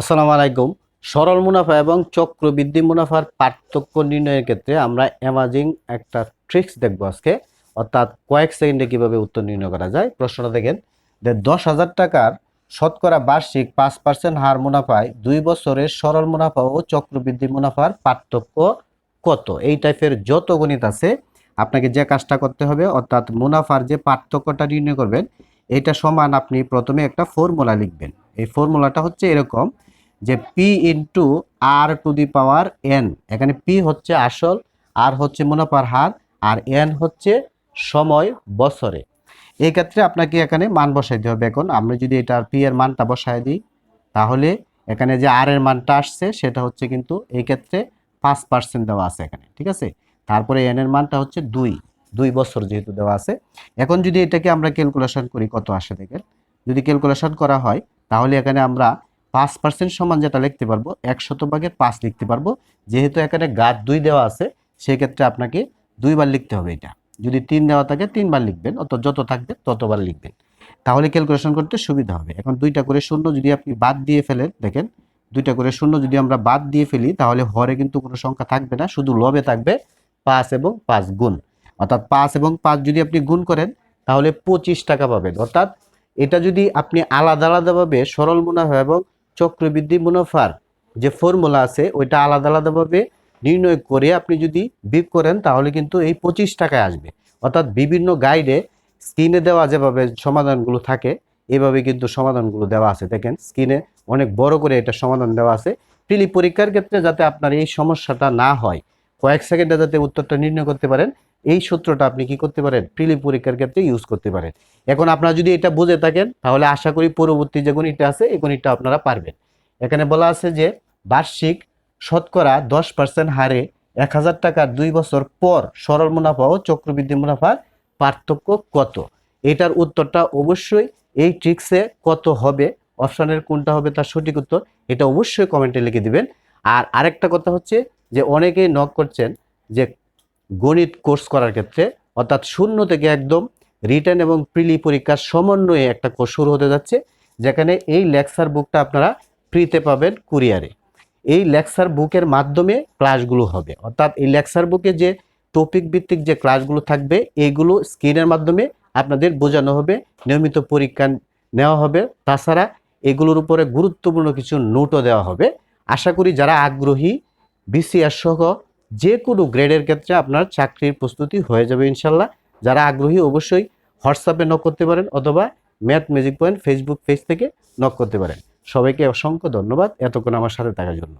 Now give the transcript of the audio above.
আসসালামু আলাইকুম। সরল মুনাফা এবং চক্রবৃদ্ধি মুনাফার পার্থক্য নির্ণয়ের ক্ষেত্রে আমরা অ্যামাজিং একটা ট্রিক্স দেখব আজকে। অর্থাৎ কয়েক সেকেন্ডে কীভাবে উত্তর নির্ণয় করা যায়? প্রশ্নটা দেখেন যে দশ হাজার টাকার শতকরা বার্ষিক পাঁচ পার্সেন্ট হার মুনাফায় দুই বছরের সরল মুনাফা ও চক্রবৃদ্ধি মুনাফার পার্থক্য কত? এই টাইপের যত গণিত আছে, আপনাকে যে কাজটা করতে হবে, অর্থাৎ মুনাফার যে পার্থক্যটা নির্ণয় করবেন, এটা সমান আপনি প্রথমে একটা ফর্মুলা লিখবেন। এই ফর্মুলাটা হচ্ছে এরকম যে P into R to the power N এখানে পি হচ্ছে আসল আর হচ্ছে মুনাফার হার, আর এন হচ্ছে সময় বছরে। এই ক্ষেত্রে আপনাকে এখানে মান বসাইতে হবে। এখন আমরা যদি এটার পি এর মানটা বসাই দিই, তাহলে এখানে যে আর এর মানটা আসছে, সেটা হচ্ছে কিন্তু এই ক্ষেত্রে পাঁচ পার্সেন্ট দেওয়া আছে এখানে, ঠিক আছে? তারপরে এন এর মানটা হচ্ছে দুই দুই বছর যেহেতু দেওয়া আছে। এখন যদি এটাকে আমরা ক্যালকুলেশন করি, কত আসে দেখেন? যদি ক্যালকুলেশন করা হয়, তাহলে এখানে আমরা পাঁচ পার্সেন্ট সমান যেটা লিখতে পারব এক শতভাগের পাঁচ লিখতে পারব। যেহেতু এখানে গাছ দুই দেওয়া আছে, সেক্ষেত্রে আপনাকে দুইবার লিখতে হবে এটা। যদি তিন দেওয়া থাকে, তিনবার লিখবেন অত যত থাকবে ততবার লিখবেন। তাহলে ক্যালকুলেশন করতে সুবিধা হবে। এখন দুইটা করে শূন্য যদি আপনি বাদ দিয়ে ফেলেন, দেখেন, দুইটা করে শূন্য যদি আমরা বাদ দিয়ে ফেলি, তাহলে হরে কিন্তু কোনো সংখ্যা থাকবে না, শুধু লবে থাকবে পাঁচ এবং পাঁচ গুণ। অর্থাৎ পাঁচ এবং পাঁচ যদি আপনি গুণ করেন, তাহলে পঁচিশ টাকা পাবেন। অর্থাৎ এটা যদি আপনি আলাদা আলাদাভাবে সরল মুনাফা এবং চক্রবৃদ্ধি মুনাফার যে ফর্মুলা আছে, ওইটা আলাদা আলাদাভাবে নির্ণয় করে আপনি যদি বিপ করেন, তাহলে কিন্তু এই পঁচিশ টাকায় আসবে। অর্থাৎ বিভিন্ন গাইডে স্ক্রিনে দেওয়া যেভাবে সমাধানগুলো থাকে, এভাবে কিন্তু সমাধানগুলো দেওয়া আছে। দেখেন স্ক্রিনে অনেক বড় করে এটা সমাধান দেওয়া আছে। প্রিলি পরীক্ষার ক্ষেত্রে যাতে আপনার এই সমস্যাটা না হয়, কয়েক সেকেন্ডে যাতে উত্তরটা নির্ণয় করতে পারেন এই সূত্রটা আপনি কি করতে পারেন? প্রিলি পরীক্ষার ক্ষেত্রে ইউজ করতে পারেন। এখন আপনারা যদি এটা বুঝে থাকেন, তাহলে আশা করি পরবর্তী যে গণিতটা আছে, এই গণিতটা আপনারা পারবেন। এখানে বলা আছে যে বার্ষিক শতকরা দশ পার্সেন্ট হারে এক হাজার টাকার দুই বছর পর সরল মুনাফা ও চক্রবৃদ্ধি মুনাফার পার্থক্য কত? এটার উত্তরটা অবশ্যই এই ট্রিক্সে কত হবে অপশানের কোনটা হবে তার সঠিক উত্তর এটা অবশ্যই কমেন্টে লিখে দিবেন। আর আরেকটা কথা হচ্ছে যে অনেকেই নক করছেন যে গণিত কোর্স করার ক্ষেত্রে, অর্থাৎ শূন্য থেকে একদম রিটার্ন এবং প্রিলি পরীক্ষার সমন্বয়ে একটা কোর্স শুরু হতে যাচ্ছে, যেখানে এই লেকচার বুকটা আপনারা ফ্রিতে পাবেন কুরিয়ারে এই লেকচার বুকের মাধ্যমে ক্লাসগুলো হবে। অর্থাৎ এই লেকচার বুকে যে টপিক ভিত্তিক যে ক্লাসগুলো থাকবে এইগুলো স্ক্রিনের মাধ্যমে আপনাদের বোঝানো হবে, নিয়মিত পরীক্ষা নেওয়া হবে। তাছাড়া এগুলোর উপরে গুরুত্বপূর্ণ কিছু নোটও দেওয়া হবে। আশা করি যারা আগ্রহী বিসিআর সহ যে কোনো গ্রেডের ক্ষেত্রে আপনার চাকরির প্রস্তুতি হয়ে যাবে ইনশাল্লাহ। যারা আগ্রহী অবশ্যই হোয়াটসঅ্যাপে নক করতে পারেন অথবা math magic point Facebook page থেকে নক করতে পারেন। সবাইকে অসংখ্য ধন্যবাদ। এতক্ষণ আমার সাথে থাকার জন্য।